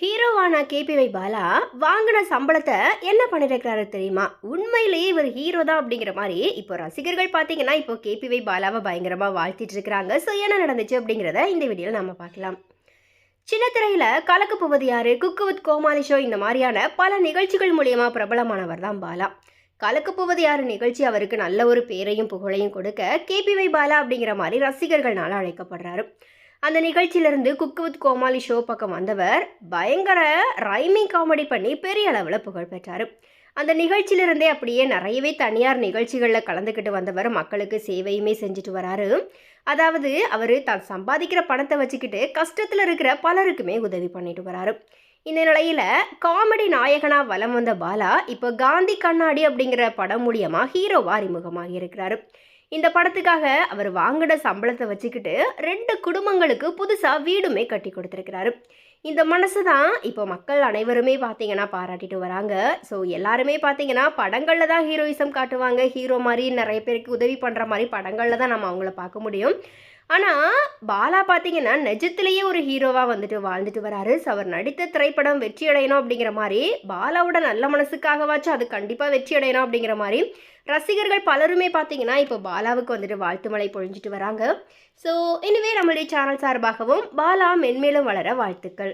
ஹீரோவான கேபிவை பாலா வாங்கின சம்பளத்தை என்ன பண்ணிருக்கிறாரு தெரியுமா? உண்மையிலேயே இவர் ஹீரோ தான் அப்படிங்கிற மாதிரி இப்போ ரசிகர்கள் பார்த்தீங்கன்னா இப்போ கேபிவை பாலாவை பயங்கரமாக வாழ்த்திட்டு இருக்கிறாங்க. ஸோ என்ன நடந்துச்சு அப்படிங்கிறத இந்த வீடியோவில் நம்ம பார்க்கலாம். சின்ன திரையில் கலக்கு போவது யாரு? குக்கு வித் கோமாளி ஷோ இந்த மாதிரியான பல நிகழ்ச்சிகள் மூலியமா பிரபலமானவர் தான் பாலா. கலக்கு போவது யாரு நிகழ்ச்சி அவருக்கு நல்ல ஒரு பேரையும் புகழையும் கொடுக்க கேபிவை பாலா அப்படிங்கிற மாதிரி ரசிகர்களால் அழைக்கப்படுறாரு. அந்த நிகழ்ச்சியிலிருந்து குக்கு வித் கோமாளி ஷோ பக்கம் வந்தவர் பயங்கர ரைமிங் காமெடி பண்ணி பெரிய அளவில் புகழ் பெற்றார். அந்த நிகழ்ச்சியிலிருந்தே அப்படியே நிறையவே தனியார் நிகழ்ச்சிகளில் கலந்துக்கிட்டு வந்தவர் மக்களுக்கு சேவையுமே செஞ்சுட்டு வராரு. அதாவது அவர் தான் சம்பாதிக்கிற பணத்தை வச்சுக்கிட்டு கஷ்டத்தில் இருக்கிற பலருக்குமே உதவி பண்ணிட்டு வராரு. இந்த நிலையில் காமெடி நாயகனாக வலம் வந்த பாலா இப்போ காந்தி கண்ணாடி அப்படிங்கிற படம் மூலியமாக ஹீரோவாக அறிமுகமாகி இருக்கிறாரு. இந்த படத்துக்காக அவர் வாங்கின சம்பளத்தை வச்சுக்கிட்டு ரெண்டு குடும்பங்களுக்கு புதுசாக வீடுமே கட்டி கொடுத்துருக்கிறாரு. இந்த மனசு தான் இப்போ மக்கள் அனைவருமே பார்த்தீங்கன்னா பாராட்டிட்டு வராங்க. ஸோ எல்லாருமே பார்த்தீங்கன்னா படங்களில் தான் ஹீரோயிசம் காட்டுவாங்க. ஹீரோ மாதிரி நிறைய பேருக்கு உதவி பண்ணுற மாதிரி படங்களில் தான் நம்ம அவங்கள பார்க்க முடியும். ஆனால் பாலா பார்த்தீங்கன்னா நிஜத்திலேயே ஒரு ஹீரோவாக வந்துட்டு வாழ்ந்துட்டு வராரு. ஸோ அவர் நடித்த திரைப்படம் வெற்றி அடையணும் அப்படிங்கிற மாதிரி பாலாவோட நல்ல மனசுக்காகவாச்சும் அது கண்டிப்பாக வெற்றி அடையணும் அப்படிங்கிற மாதிரி ரசிகர்கள் பலருமே பார்த்தீங்கன்னா இப்போ பாலாவுக்கு வந்துட்டு வாழ்த்து மழை பொழிஞ்சிட்டு வராங்க. ஸோ இனிவே நம்மளுடைய சேனல் சார்பாகவும் பாலா மென்மேலும் வளர வாழ்த்துக்கள்.